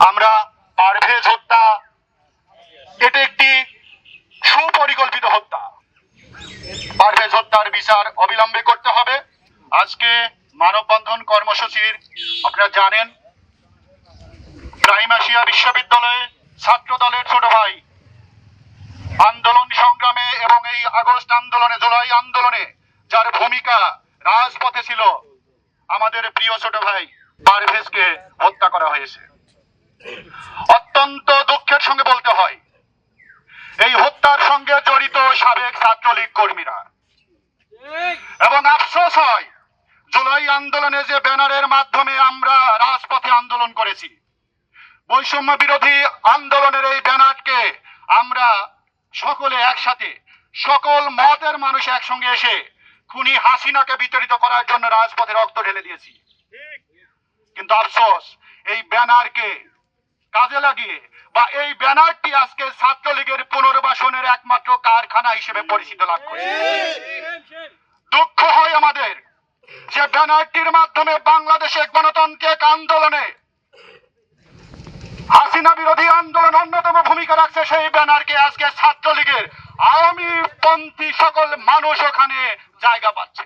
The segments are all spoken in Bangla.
আমরা পারভেজ হত্যা। এটা একটি সুপরিকল্পিত হত্যা। পারভেজ হত্যার বিচার অবিলম্বে করতে হবে। আজকে মানববন্ধন কর্মসূচির, আপনারা জানেন প্রাইম এশিয়া বিশ্ববিদ্যালয়ে ছাত্র দলের ছোট ভাই আন্দোলন সংগ্রামে এবং এই আগস্ট আন্দোলনে, জুলাই আন্দোলনে যার ভূমিকা রাজপথে ছিল, আমাদের প্রিয় ছোট ভাই পারভেজকে হত্যা করা হয়েছে। অত্যন্ত দুঃখের সঙ্গে বলতে হয়, এই হত্যার সঙ্গে জড়িত সাবেক ছাত্রলীগ কর্মীরা। এবং আফসোস হয়, জুলাই আন্দোলনে যে ব্যানারের মাধ্যমে আমরা রাজপথে আন্দোলন করেছি, বৈষম্য বিরোধী আন্দোলনের এই ব্যানারকে আমরা সকলে একসাথে, সকল মতের মানুষ একসঙ্গে এসে খুনি হাসিনাকে বিতরিত করার জন্য রাজপথে রক্ত ঢেলে দিয়েছি। কিন্তু আফসোস, এই ব্যানারকে কাজে লাগিয়ে বা এই ব্যানারটি আজকে ছাত্রলীগের পুনর্বাসনের একমাত্র কারখানা হিসেবে পরিচিত লাভ করেছে দুঃখ হয় আমাদের যে ব্যানারটির মাধ্যমে বাংলাদেশে গণতান্ত্রিক আন্দোলনে হাসিনা বিরোধী আন্দোলন অন্যতম ভূমিকা রাখছে সেই ব্যানারকে আজকে ছাত্রলীগের আওয়ামী পন্থী সকল মানুষ ওখানে জায়গা পাচ্ছে।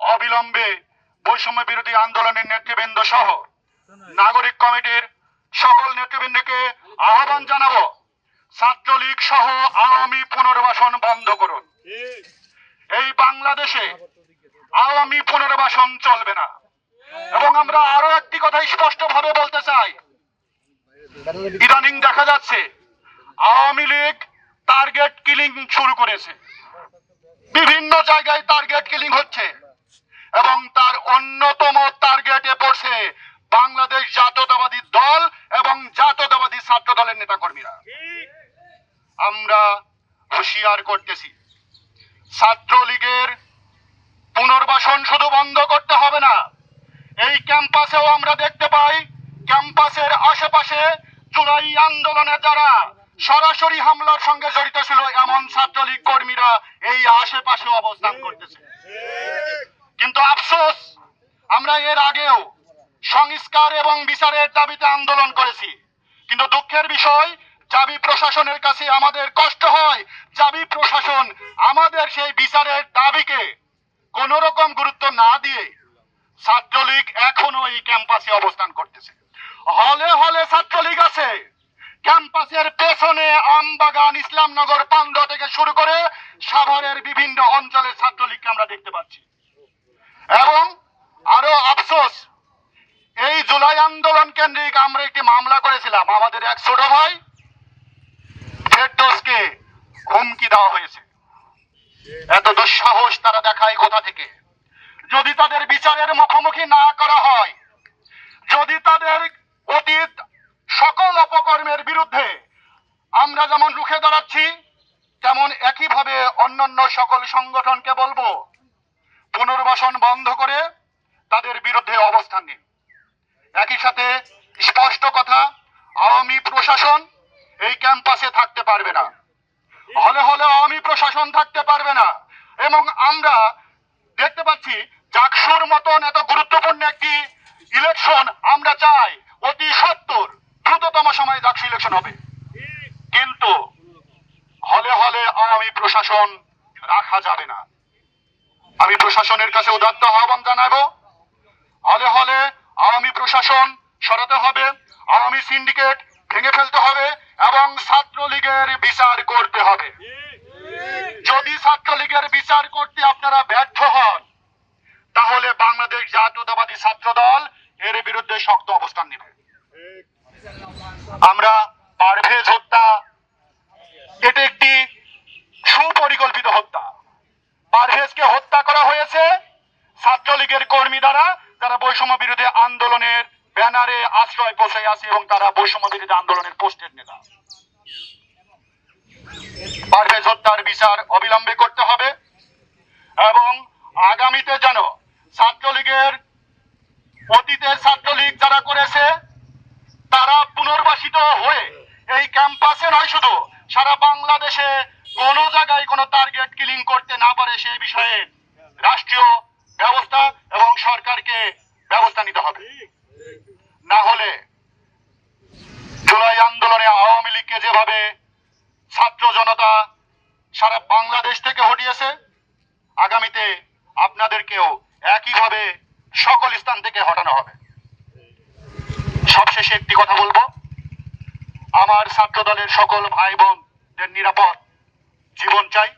অবিলম্বে বৈষম্য বিরোধী আন্দোলনের নেতৃবৃন্দ সহ নাগরিক কমিটির সকল নেতৃবৃন্দকে আহ্বান জানাব। ছাত্রলীগ সহ আওয়ামী পুনর্বাসন বন্ধ করুন। এই বাংলাদেশে আওয়ামী পুনর্বাসন চলবে না। এবং আমরা আরও একটি কথা স্পষ্ট ভাবে বলতে চাই। ইদানিং দেখা যাচ্ছে আওয়ামী লীগ টার্গেট কিলিং শুরু করেছে। বিভিন্ন জায়গায় টার্গেট কিলিং হচ্ছে এবং তার অন্যতম টার্গেটে পড়ছে বাংলাদেশ জাতীয়তাবাদী দল এবং জাতীয়তাবাদী ছাত্র দলের নেতাকর্মীরা। আমরা হুঁশিয়ার করতেছি, ছাত্রলীগের পুনর্বাসন শুধু বন্ধ করতে হবে না, এই ক্যাম্পাসেও আমরা দেখতে পাই, ক্যাম্পাসের আশেপাশে জুলাই আন্দোলনে যারা সরাসরি হামলার সঙ্গে জড়িত ছিল, এমন ছাত্রলীগ কর্মীরা এই আশেপাশে অবস্থান করতেছে। কিন্তু আফসোস, আমরা এর আগেও সংস্কার এবং বিচারের দাবিতে আন্দোলন করেছি। কিন্তু দুঃখের বিষয় চাবি প্রশাসনের কাছে আমাদের কষ্ট হয়। চাবি প্রশাসন আমাদের সেই বিচারের দাবিকে কোন রকম গুরুত্ব না দিয়ে ছাত্রলীগ এখনও এই ক্যাম্পাসে অবস্থান করতেছে। হলে হলে ছাত্রলীগ আছে। ক্যাম্পাসের পেছনে আমবাগান ইসলামনগর পান্ড থেকে শুরু করে সাভারের বিভিন্ন অঞ্চলের ছাত্রলীগকে আমরা দেখতে পাচ্ছি। এবং আরও আফসোস এই জুলাই আন্দোলন কেন্দ্রিক আমরা একটি মামলা করেছিলাম। আমাদের এক ছোট ভাই ফেরদোসকে হুমকি দেওয়া হয়েছে। এত দুঃসাহস তারা দেখায় কোথা থেকে? যদি তাদের বিচারের মুখোমুখি না করা হয়, যদি তাদের অতীত সকল অপকর্মের বিরুদ্ধে আমরা যেমন রুখে দাঁড়াচ্ছি, তেমন একইভাবে অন্যান্য সকল সংগঠনকে বলব, পুনর্বাসন বন্ধ করে তাদের বিরুদ্ধে অবস্থান নিন। একই সাথে স্পষ্ট কথা, আওয়ামী প্রশাসন এই ক্যাম্পাসে থাকতে পারবে না। হলে হলে আওয়ামী প্রশাসন থাকতে পারবে না। এবং আমরা দেখতে পাচ্ছি, জাকসুর মতন এত গুরুত্বপূর্ণ একটি ইলেকশন আমরা চাই, অতি সত্তর, দ্রুততম সময়ে জাকসু ইলেকশন হবে। কিন্তু হলে হলে আওয়ামী প্রশাসন রাখা যাবে না। আমি প্রশাসনের কাছে উদাত্ত আহ্বান জানাব, হলে হলে আওয়ামী প্রশাসন সরাতে হবে আওয়ামী সিন্ডিকেট ভেঙে ফেলতে হবে এবং ছাত্রলীগের বিচার করতে হবে। যদি ছাত্রলীগের বিচার করতে আপনারা ব্যর্থ হন তাহলে বাংলাদেশ জাতীয়তাবাদী ছাত্র দল এর বিরুদ্ধে শক্ত অবস্থান নেবে আমরা পারভেজ হত্যা এটা একটি সুপরিকল্পিত হত্যা পারভেজকে হত্যা করা হয়েছে ছাত্রলীগের কর্মী যারা বৈষম্য বিরোধী আন্দোলনের ব্যানারে আশ্রয় বসে আছে এবং তারা বৈষম্য বিরোধী আন্দোলনের পোস্টের নেতা। পারভেজ হত্যার বিচার অবিলম্বে করতে হবে এবং আগামীতে যেন ছাত্রলীগের অতীতের ছাত্রলীগ যারা করেছে, তারা পুনর্বাসিত হয়ে এই ক্যাম্পাসে নয় শুধু, সারা বাংলাদেশে কোনো জায়গায় কোনো টার্গেট কিলিং করতে না পারে সেই বিষয়ে রাষ্ট্রীয় ব্যবস্থা এবং সরকারকে ব্যবস্থা নিতে হবে। না হলে জুলাই আন্দোলনে আওয়ামী লীগকে যেভাবে ছাত্র জনতা সারা বাংলাদেশ থেকে হটিয়েছে, আগামীতে আপনাদেরকেও একইভাবে সকল স্থান থেকে হটানো হবে। সবশেষে একটি কথা বলব, আমার ছাত্র দলের সকল ভাই বোনদের নিরাপদ জীবন চাই,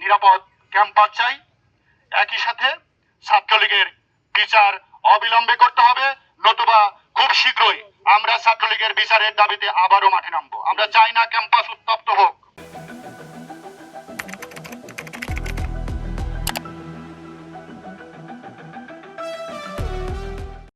নিরাপদ ক্যাম্পাস চাই। একই সাথে ছাত্রলীগের বিচার অবিলম্বে করতে হবে, নতুবা খুব শীঘ্রই আমরা ছাত্রলীগের বিচারের দাবিতে আবারও মাঠে নামবো। আমরা চাই না ক্যাম্পাস উত্তপ্ত